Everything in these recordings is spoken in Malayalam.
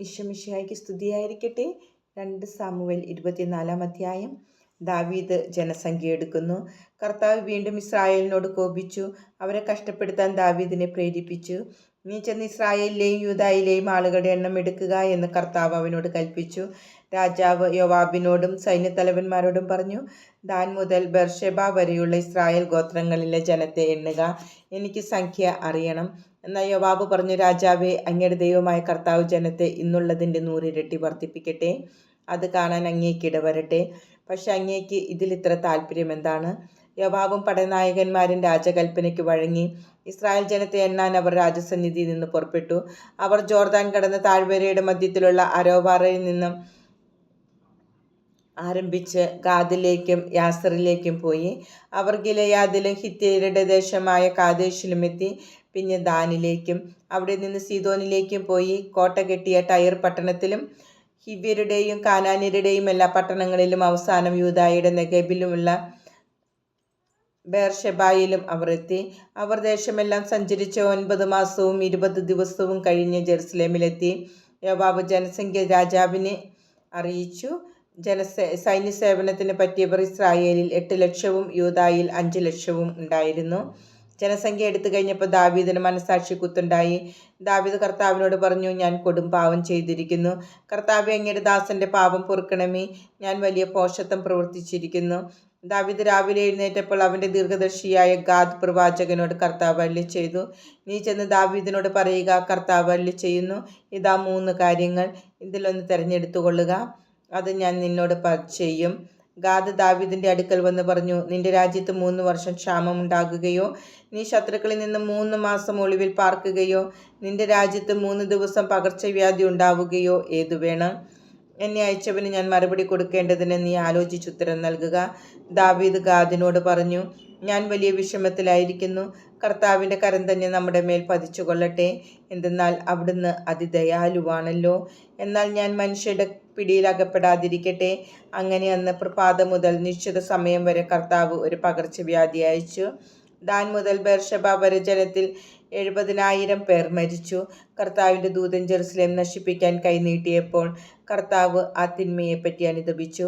ഇഷമിഷിഹായ്ക്ക് സ്തുതിയായിരിക്കട്ടെ. രണ്ട് സാമുവൽ ഇരുപത്തിനാലാം അധ്യായം. ദാവീദ് ജനസംഖ്യ എടുക്കുന്നു. കർത്താവ് വീണ്ടും ഇസ്രായേലിനോട് കോപിച്ചു. അവരെ കഷ്ടപ്പെടുത്താൻ ദാവീദിനെ പ്രേരിപ്പിച്ചു. നീ ചെന്ന് ഇസ്രായേലിലെയും യൂതായിലെയും ആളുകളുടെ എണ്ണം എടുക്കുക എന്ന് കർത്താവ് അവനോട് കൽപ്പിച്ചു. രാജാവ് യോവാബിനോടും സൈന്യത്തലവന്മാരോടും പറഞ്ഞു ദാൻ മുതൽ ബർഷെബ വരെയുള്ള ഇസ്രായേൽ ഗോത്രങ്ങളിലെ ജനത്തെ എണ്ണുക. എനിക്ക് സംഖ്യ അറിയണം. എന്നാൽ യോവാബ് പറഞ്ഞു രാജാവെ അങ്ങയുടെ ദൈവമായ കർത്താവ് ജനത്തെ ഇന്നുള്ളതിന്റെ നൂറിരട്ടി വർദ്ധിപ്പിക്കട്ടെ. അത് കാണാൻ അങ്ങേക്ക് ഇടവരട്ടെ. പക്ഷെ അങ്ങേക്ക് ഇതിൽ ഇത്ര താല്പര്യം എന്താണ്? യോവാബും പടനായകന്മാരും രാജകൽപ്പനയ്ക്ക് വഴങ്ങി ഇസ്രായേൽ ജനത്തെ എണ്ണാൻ അവർ രാജസന്നിധിയിൽ നിന്ന് പുറപ്പെട്ടു. അവർ ജോർദാൻ കടന്ന് താഴ്വരയുടെ മധ്യത്തിലുള്ള അരോവാറയിൽ നിന്നും ആരംഭിച്ച് ഗാദിലേക്കും യാസറിലേക്കും പോയി. അവർ ഗിലയാദിലും ഹിത്യരുടെ ദേശമായ കാദേശിലും എത്തി. പിന്നെ ദാനിലേക്കും അവിടെ നിന്ന് സീതോനിലേക്കും പോയി. കോട്ട കെട്ടിയ ടയർ പട്ടണത്തിലും ഹിവ്യരുടെയും കാനാന്യരുടെയും എല്ലാ പട്ടണങ്ങളിലും അവസാനം യൂതായുടെ നെഗബിലുമുള്ള ബേർഷെബായിലും അവർ എത്തി അവർ ദേശമെല്ലാം സഞ്ചരിച്ച ഒൻപത് മാസവും ഇരുപത് ദിവസവും കഴിഞ്ഞ് ജെറുസലേമിലെത്തി. യോബാബ് ജനസംഖ്യ രാജാവിനെ അറിയിച്ചു. ജനസേ സൈന്യ സേവനത്തിന് പറ്റിയവർ ഇസ്രായേലിൽ എട്ട് ലക്ഷവും യൂതായിൽ അഞ്ച് ലക്ഷവും ഉണ്ടായിരുന്നു. ജനസംഖ്യ എടുത്തു കഴിഞ്ഞപ്പോൾ ദാവീദിന് മനസാക്ഷി കുത്തുണ്ടായി. ദാവീദ് കർത്താവിനോട് പറഞ്ഞു ഞാൻ കൊടും പാവം ചെയ്തിരിക്കുന്നു. കർത്താവ് അങ്ങയുടെ ദാസന്റെ പാപം പൊറുക്കണമേ. ഞാൻ വലിയ പോഷത്വം പ്രവർത്തിച്ചിരിക്കുന്നു. ദാവീദ് രാവിലെ എഴുന്നേറ്റപ്പോൾ അവന്റെ ദീർഘദർശിയായ ഗാദ് പ്രവാചകനോട് കർത്താവ് അല്ലി ചെയ്തു. നീ ചെന്ന് ദാവീദിനോട് പറയുക കർത്താവ് അല്ലി ചെയ്യുന്നു. ഇതാ മൂന്ന് കാര്യങ്ങൾ. ഇതിലൊന്ന് തിരഞ്ഞെടുത്തുകൊള്ളുക. അത് ഞാൻ നിന്നോട് ചെയ്യും ഗാദ് ദാവീദിന്റെ അടുക്കൽ വന്ന് പറഞ്ഞു നിന്റെ രാജ്യത്ത് മൂന്ന് വർഷം ക്ഷാമം ഉണ്ടാകുകയോ നീ ശത്രുക്കളിൽ നിന്ന് മൂന്ന് മാസം ഒളിവിൽ പാർക്കുകയോ നിന്റെ രാജ്യത്ത് മൂന്ന് ദിവസം പകർച്ചവ്യാധി ഉണ്ടാവുകയോ ഏതു വേണം എന്നെ അയച്ചവന് ഞാൻ മറുപടി കൊടുക്കേണ്ടതിന് നീ ആലോചിച്ചുത്തരം നൽകുക. ദാവീദ് ഗാദിനോട് പറഞ്ഞു ഞാൻ വലിയ വിഷമത്തിലായിരിക്കുന്നു. കർത്താവിന്റെ കരം തന്നെ നമ്മുടെ മേൽ പതിച്ചു കൊള്ളട്ടെ എന്തെന്നാൽ അവിടുന്ന് അതിദയാലുവാണല്ലോ. എന്നാൽ ഞാൻ മനുഷ്യരുടെ പിടിയിലകപ്പെടാതിരിക്കട്ടെ അങ്ങനെ അന്ന് പ്രഭാതം മുതൽ നിശ്ചിത സമയം വരെ കർത്താവ് ഒരു പകർച്ചവ്യാധി അയച്ചു. ദാൻ മുതൽ ബേർഷബ വരെ ജനത്തിൽ എഴുപതിനായിരം പേർ മരിച്ചു. കർത്താവിന്റെ ദൂതൻ ജെറുസലേം നശിപ്പിക്കാൻ കൈനീട്ടിയപ്പോൾ കർത്താവ് ആ തിന്മയെപ്പറ്റി അനുദപിച്ചു.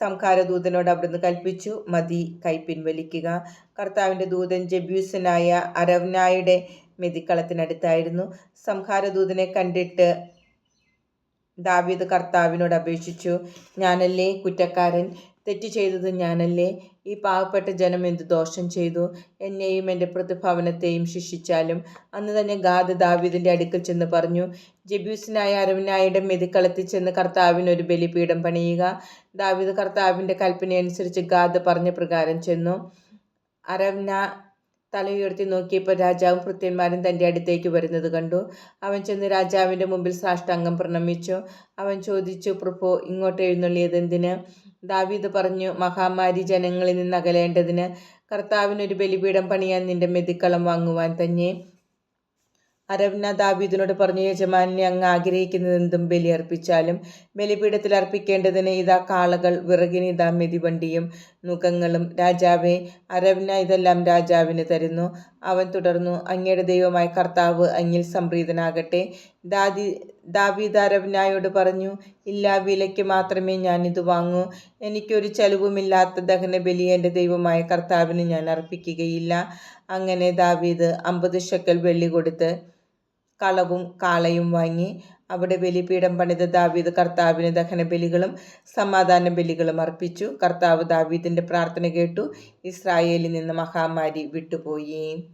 സംഹാരദൂതനോട് അവിടുന്ന് കൽപ്പിച്ചു മതി കൈ പിൻവലിക്കുക. കർത്താവിന്റെ ദൂതൻ ജബ്യൂസനായ അരവ്നായുടെ മെതിക്കളത്തിനടുത്തായിരുന്നു. സംഹാരദൂതനെ കണ്ടിട്ട് ദാവീദ് കർത്താവിനോട് അപേക്ഷിച്ചു ഞാനല്ലേ കുറ്റക്കാരൻ? തെറ്റ് ചെയ്തത് ഞാനല്ലേ? ഈ പാവപ്പെട്ട ജനം എന്ത് ദോഷം ചെയ്തു? എന്നെയും എന്റെ പ്രതിഭവനത്തെയും ശിക്ഷിച്ചാലും? അന്ന് തന്നെ ഗാദ് ദാവീദിന്റെ അടുക്കൽ ചെന്ന് പറഞ്ഞു ജബ്യൂസിനായ അരവിനായുടെ മെതിക്കളത്തിൽ ചെന്ന് കർത്താവിന് ഒരു ബലിപീഠം പണിയുക. ദാവീദ് കർത്താവിന്റെ കൽപ്പനയനുസരിച്ച് ഗാദ് പറഞ്ഞ പ്രകാരം ചെന്നു. അരവ്ന തലയുയർത്തി നോക്കിയപ്പോൾ രാജാവും ഭൃത്യന്മാരും തന്റെ അടുത്തേക്ക് വരുന്നത് കണ്ടു. അവൻ ചെന്ന് രാജാവിന്റെ മുമ്പിൽ സാഷ്ടാംഗം പ്രണമിച്ചു. അവൻ ചോദിച്ചു പ്രഭു ഇങ്ങോട്ട് എഴുന്നള്ളിയത് എന്തിന് ദാവീദ് പറഞ്ഞു മഹാമാരി ജനങ്ങളിൽ നിന്ന് അകലേണ്ടതിന് കർത്താവിനൊരു ബലിപീഠം പണിയാൻ നിന്റെ മെതിക്കളം വാങ്ങുവാൻ തന്നെ. അരവ്ന ദാവീദിനോട് പറഞ്ഞു യജമാനെ അങ്ങ് ആഗ്രഹിക്കുന്നതെന്തും ബലി അർപ്പിച്ചാലും ബലിപീഠത്തിൽ അർപ്പിക്കേണ്ടതിന് ഇതാ കാളകൾ വിറകിന് ഇതാ മെതിവണ്ടിയും നുഖങ്ങളും രാജാവെ അരവ്ന ഇതെല്ലാം രാജാവിന് തരുന്നു. അവൻ തുടർന്നു അങ്ങയുടെ ദൈവമായ കർത്താവ് അങ്ങിൽ സംപ്രീതനാകട്ടെ. ദാദി ദാവീദ് അരവ്നായോട് പറഞ്ഞു ഇല്ല വിലയ്ക്ക് മാത്രമേ ഞാൻ ഇത് വാങ്ങൂ. എനിക്കൊരു ചെലവുമില്ലാത്ത ദഹനബലി എന്റെ ദൈവമായ കർത്താവിന് ഞാൻ അർപ്പിക്കുകയില്ല. അങ്ങനെ ദാവീദ് അമ്പത് ഷക്കൽ വെള്ളി കൊടുത്ത് കളവും കാളയും വാങ്ങി. അവിടെ ബലിപീഠം പണിത ദാവീദ് കർത്താവിന് ദഹനബലികളും സമാധാന ബലികളും അർപ്പിച്ചു. കർത്താവ് ദാവീദിന്റെ പ്രാർത്ഥന കേട്ടു. ഇസ്രായേലിൽ നിന്ന് മഹാമാരി വിട്ടുപോയി.